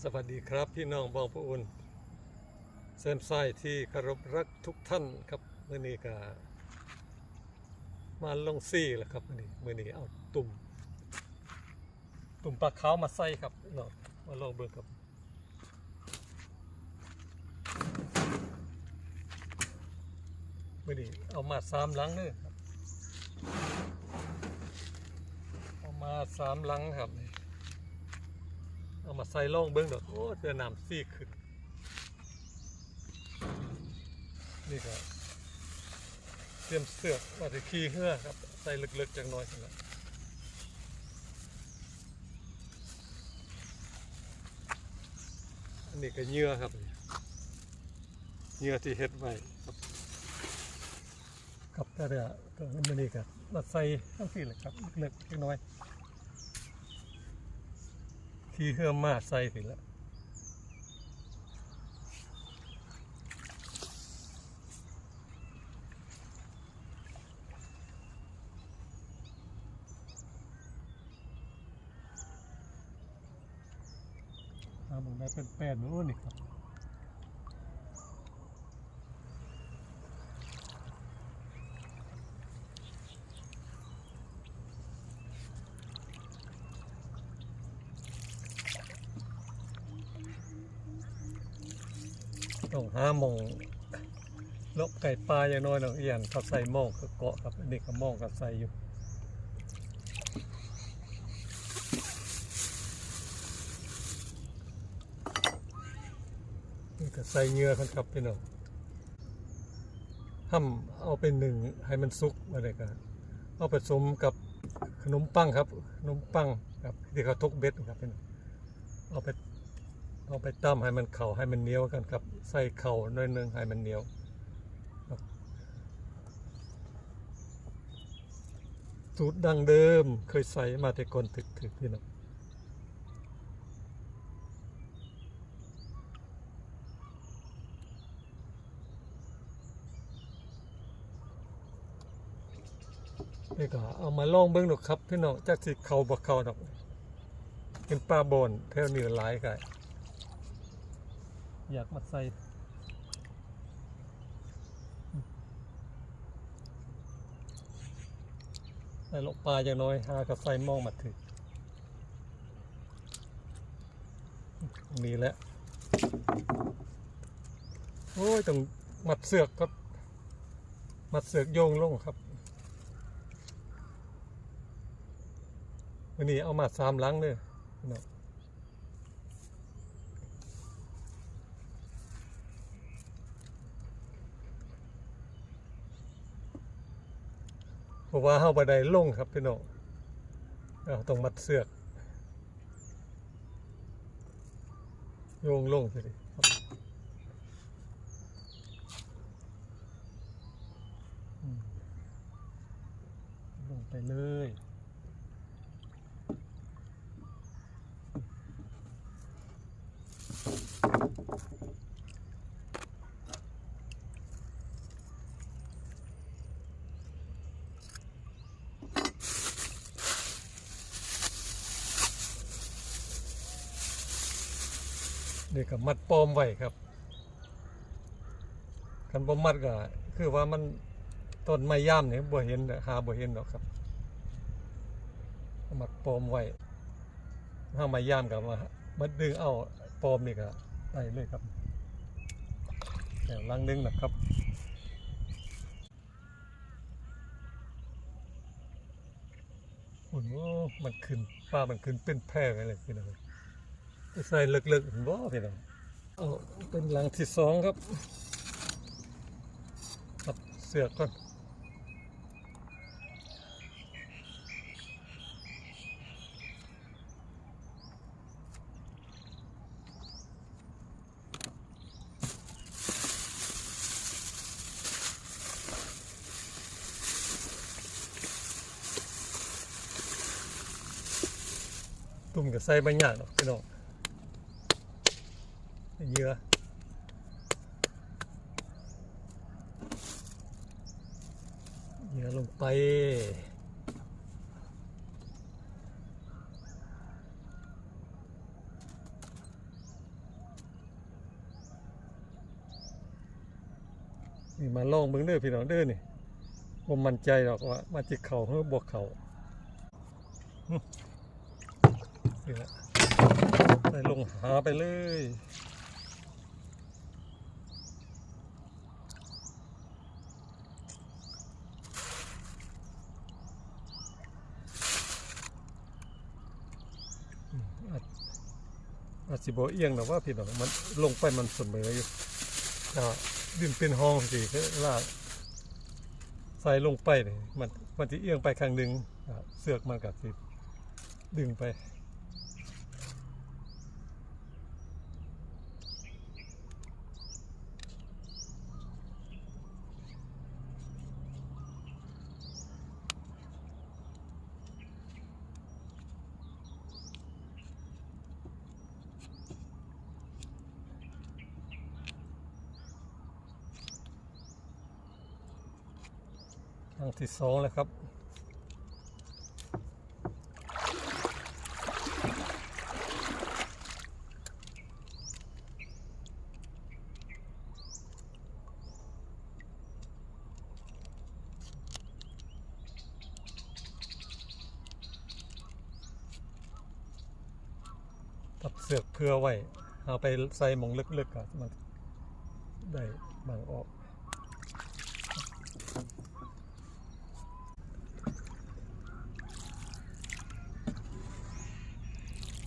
สวัสดีครับพี่น้องบองพระอุ่นเส้นไส้ที่คารพรักทุกท่านครับเมื่อนี้ก็มาลงซี่แหละครับมื่อนี้เมื่อนี้เอาตุ่ม ตุ่มปลาขาวมาใส่ครับพี่น้องมาลองเบิ่งครับมื่อนี้เอามาสามหลังเลยครับเอามาสามหลังครับนี่ เอามาใส่ล่องเบิ้งดอกโอ้เดือน้ำซี่ขึ้น นี่ก็เตรียมเสือกว่าจะขี้เหื่อครับ ใส่ลึกๆจังน้อยขนาดอันนี้ก็เยื่อครับเยื่อที่เฮ็ดไว้ครับครับแต่เดี๋ยวก็มันนี่ก็มาใส่ทั้งที่เลยครับเล็กๆจังน้อย ที่เฮื่อมมาใส่ถึงแล้วทำออกมาเป็นแป้นนู้นนี่ครับ ต้องหามองลบไก่ปลาอย่างน้อยหน่อยเอียนเขาใส่หม้องก็เกาะครับอันนี้ก็หม้องก็ใส่อยู่นี่ก็ใส่เหงื่อกันครับพี่น้องห้ำเอาเป็นหนึ่งให้มันสุกมาเลยกันเอาผสมกับขนมปังครับขนมปังครับที่เขาทกเบ็ดครับพี่น้องเอาไป เอาไปตั้มให้มันเข่าให้มันเหนียวกันครับใส่เข่าน่อยนึงให้มันเหนียวสูตรดังเดิมเคยใส่มาแต่ก่อนถึกๆพี่น้องนี่ก็เอามาลองเบิ่งดอกครับพี่น้องจักสิเข้าบ่เข้าดอก เป็นปลาบอนแถวนี้หลายก็ อยากมาใส่ใส่ลงปลาอย่างน้อยหากับใส่หมองมาถึงนี่แหละโอ้ยต้องมัดเสือกครับ มัดเสือกโยงลงครับวันนี้เอามาสามหลังเลยน้อ เพราะว่าเฮาบ่ได้ลงครับพี่น้องเอาต้องมัดเสือกโยงลงสิครับอืมลงไปเลย นี่ก็มัดปลอมไว้ครับคันบ่มัดก็คือว่ามันต้นไม้ย่ามเนี่ยบ่เห็นหาบ่เห็นหรอกครับ มัดปลอมไว้ถ้าไม้ย่ามก็มามาดึงเอาปลอมนี่ก็ได้เลยครับแต่ลังนึงนะครับโอ้มันขึ้นป้ามันขึ้นเป็นแพร่ไปเลยพี่น้อง ใส่เลึกๆเห็นบ่พี่น้องเอาเป็นหลังที่สองครับตัดเสือกก่อนตุ่มกับใส่ใบหยาดพี่น้อง เหยื่อเหยื่อลงไปนี่มาลองเบิ้งเด้อพี่น้องเด้อนี่ผมมั่นใจหรอกว่ามาจิกเขาเพื่อบวกเขานี่แหไปลงหาไปเลย อาจอาจสิบเอียงนะว่าพี่น้องมันลงไปมันเสมออยู่ก็ดินเป็นห้องสิลาใส่ลงไปนี่มันมันจะเอียงไปข้างหนึ่งเสือกมันกับสิดึงไปั้งที่สองแล้วครับตับเสือกเพื่อไว้ เอาไปใส่หมองลึกๆอะมันได้บางออก